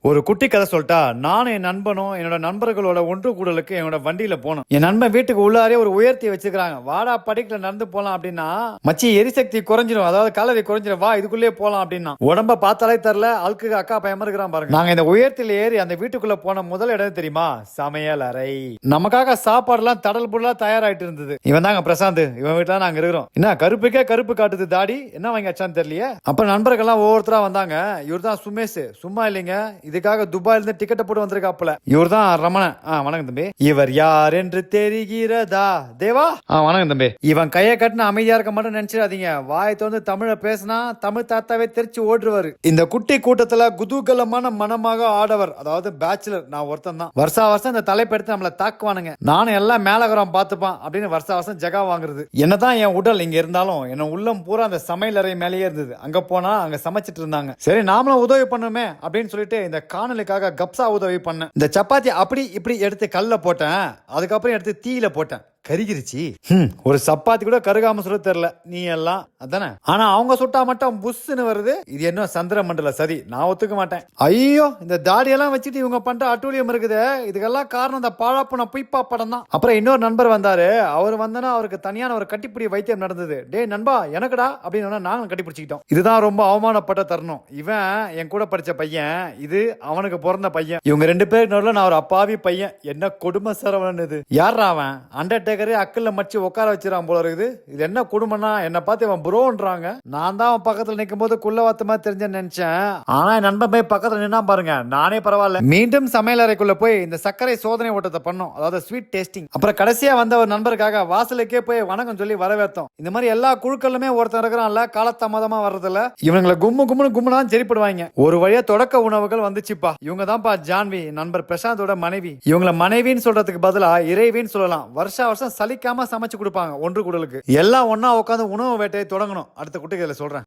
ஒரு குட்டி கதை சொல்லிட்டா நானும் என் நண்பனும் என்னோட நண்பர்களோட ஒன்று கூடலுக்கு என்னோட வண்டியில போனோம். என் நண்பன் வீட்டுக்கு உள்ளாரே ஒரு உயர்த்தி வச்சிருக்காங்க வாடா படிக்கல நடந்து போலாம் அப்படின்னா மச்சி எரிசக்தி குறைஞ்சிடும் அதாவது கலரி குறைஞ்சிடும் வா இதுக்குள்ளே போலாம் அப்படின்னா. உடம்ப பார்த்தாலே தெரியல. அழுக்கு அக்கா பயமா இருக்கிறான் பாருங்க. நாங்க இந்த உயரத்தில் ஏறி அந்த வீட்டுக்குள்ள போன முதல் இடம் தெரியுமா? சமையல் அறை. நமக்காக சாப்பாடுலாம் தடல் புல்லா தயாராயிட்டு இருந்தது. இவன் தாங்க பிரசாந்த். இவன் வீட்டுல நாங்க இருக்கிறோம். என்ன கருப்புக்கே கருப்பு காட்டுது தாடி? என்ன வாங்கியாச்சான்னு தெரியலையே? அப்ப நண்பர்கள்லாம் ஒவ்வொருத்தரா வந்தாங்க. இவர் தான் சுமேஷ். சும்மா இல்லைங்க. இதுக்காக துபாயில இருந்து போட்டு வந்திருக்காப்புல. இவர் தான் ரமணன் ஆ வணக்கம் தம்பி. இவர் யார் என்று தெரிகிறதா? தேவா? ஆ வணக்கம் தம்பி. இவன் கையை கட்டின அமைதியா இருக்க மட்டும் நினைச்சிடாதீங்க. வாயை திறந்து தமிழ பேசினா தமிழ் தாத்தாவே தெரிச்சு ஓடுவாரு. இந்த குட்டி கூட்டத்துல குதூகலமான மனமாக ஆடவர் அதாவது பேச்சுலர் நான் ஒருத்தன் தான். வருஷா வருஷம் இந்த தலைப்பெடுத்து நம்மள தாக்குவானுங்க. நானும் எல்லாம் மேலகரம் பார்த்துப்பான் அப்படின்னு வருஷா வருஷம் ஜெகா வாங்குறது. என்னதான் என் உடல் இங்க இருந்தாலும் என்ன உள்ளம் பூரா அந்த சமையல் அறை மேலேயே இருந்தது. அங்க போனா அங்க சமைச்சிட்டு இருந்தாங்க. சரி நாமளும் உதவி பண்ணுமே அப்படின்னு சொல்லிட்டு இந்த காணலுக்காக கப்சா உதவி பண்ணேன். இந்த சப்பாத்தி அப்படி இப்படி எடுத்து கல்ல போட்டேன். அதுக்கப்புறம் எடுத்து தீயில போட்டேன். கருகிருச்சு. ஒரு சப்பாத்தி கூட கருகாம சுட தெரியல நீ எல்லாம் அதானே? ஆனா அவங்க சுட்டா மட்டும் புஷ்னு வருது. இது என்ன சந்திர மண்டல சரி நான் ஒத்துக்க மாட்டேன். ஐயோ இந்த தாடியெல்லாம் வச்சுட்டு இவங்க பண்ற அட்டூழியம் இருக்குது. இதுக்கெல்லாம் காரணம் இந்த பாழாப்புன புய்ப்பா படம் தான். அப்புறம் இன்னொரு நண்பர் வந்தாரு. அவர் வந்தனா அவருக்கு தனியான ஒரு கட்டிப்பிடி வைத்தியம் நடந்தது. டேய் நண்பா எனக்குடா? அப்படின்னு நாங்களும் கட்டிப்பிடிச்சிக்கிட்டோம். இதுதான் ரொம்ப அவமானப்பட்ட தருணம். இவன் என் கூட படிச்ச பையன். இது அவனுக்கு பிறந்த பையன். இவங்க ரெண்டு பேர் நான் ஒரு அப்பாவி பையன். என்ன கொடுமை சரவணன் இது? யார் அவன்? அண்டர்டேக்கரே அக்கல்ல மச்சு உட்கார வச்சிரான் போல இருக்குது. இது என்ன குடும்பம்னா என்னை பார்த்து இவன் ப்ரோன்றாங்க. நான் தான் அவன் பக்கத்துல நிற்கும் போது குள்ளவாத்தமா தெரிஞ்சேன்னு நினைச்சேன். ஆனா என் நண்பன் போய் பக்கத்துல நின்னா பாருங்க. நானே பரவாயில்ல. மீண்டும் சமையல் அறைக்குள்ள போய் இந்த சர்க்கரை சோதனை ஓட்டத்தை பண்ணோம். அதாவது ஸ்வீட் டேஸ்டிங் அப்புறம் கடைசியா வந்த ஒரு நண்பருக்காக வாசலுக்கே போய் வணக்கம் சொல்லி வரவேற்றோம். இந்த மாதிரி எல்லா குழுக்களுமே ஒருத்தன் இருக்கிறான்ல காலத்தாமதமா வர்றதுல. இவங்களை கும்மு கும்முன்னு கும்முனா சரிப்படுவாங்க. ஒரு வழியா தொடக்க உணவுகள் வந்துச்சுப்பா. இவங்க தான்ப்பா ஜான்வி நண்பர் பிரசாந்தோட மனைவி. இவங்களை மனைவின்னு சொல்றதுக்கு பதிலா இறைவின்னு சொல்லலாம். வருஷா வருஷம் சலிக்காம சமைச்சு கொடுப்பாங்க ஒன்று குடலுக்கு. எல்லாம் ஒன்னா உட்காந்து உணவு வேட்டையை தொடங்கணும். அடுத்த குட்டிகளை சொல்றேன்.